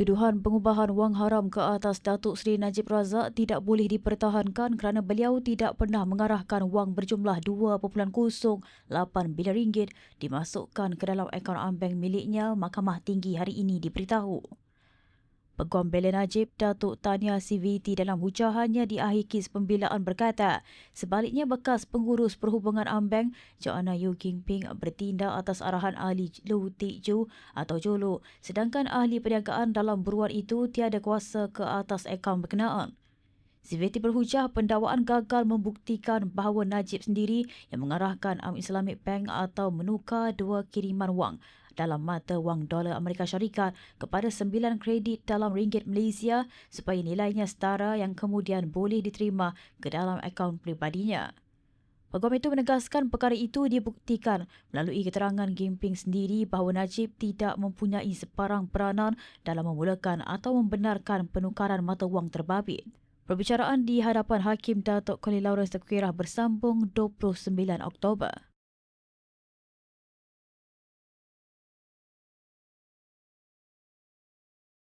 Tuduhan pengubahan wang haram ke atas Datuk Seri Najib Razak tidak boleh dipertahankan kerana beliau tidak pernah mengarahkan wang berjumlah 2.08 bilion ringgit dimasukkan ke dalam akaun ambeng miliknya Mahkamah Tinggi hari ini diberitahu. Peguam Bela Najib Datuk Tania CVT dalam hujahannya di akhir kes pembelaan berkata, sebaliknya bekas pengurus perhubungan Ambeng, Joanna Yu Kingping bertindak atas arahan ahli Lu Tik Ju atau Jolo, sedangkan ahli perniagaan dalam beruan itu tiada kuasa ke atas akaun berkenaan. CVT berhujah pendakwaan gagal membuktikan bahawa Najib sendiri yang mengarahkan Am Islamic Bank atau menukar dua kiriman wang dalam mata wang dolar Amerika Syarikat kepada sembilan kredit dalam ringgit Malaysia supaya nilainya setara yang kemudian boleh diterima ke dalam akaun pribadinya. Peguam itu menegaskan perkara itu dibuktikan melalui keterangan Gimping sendiri bahawa Najib tidak mempunyai separang peranan dalam memulakan atau membenarkan penukaran mata wang terbabit. Perbicaraan di hadapan Hakim Datuk Khalil Lawrence Tekwirah bersambung 29 Oktober.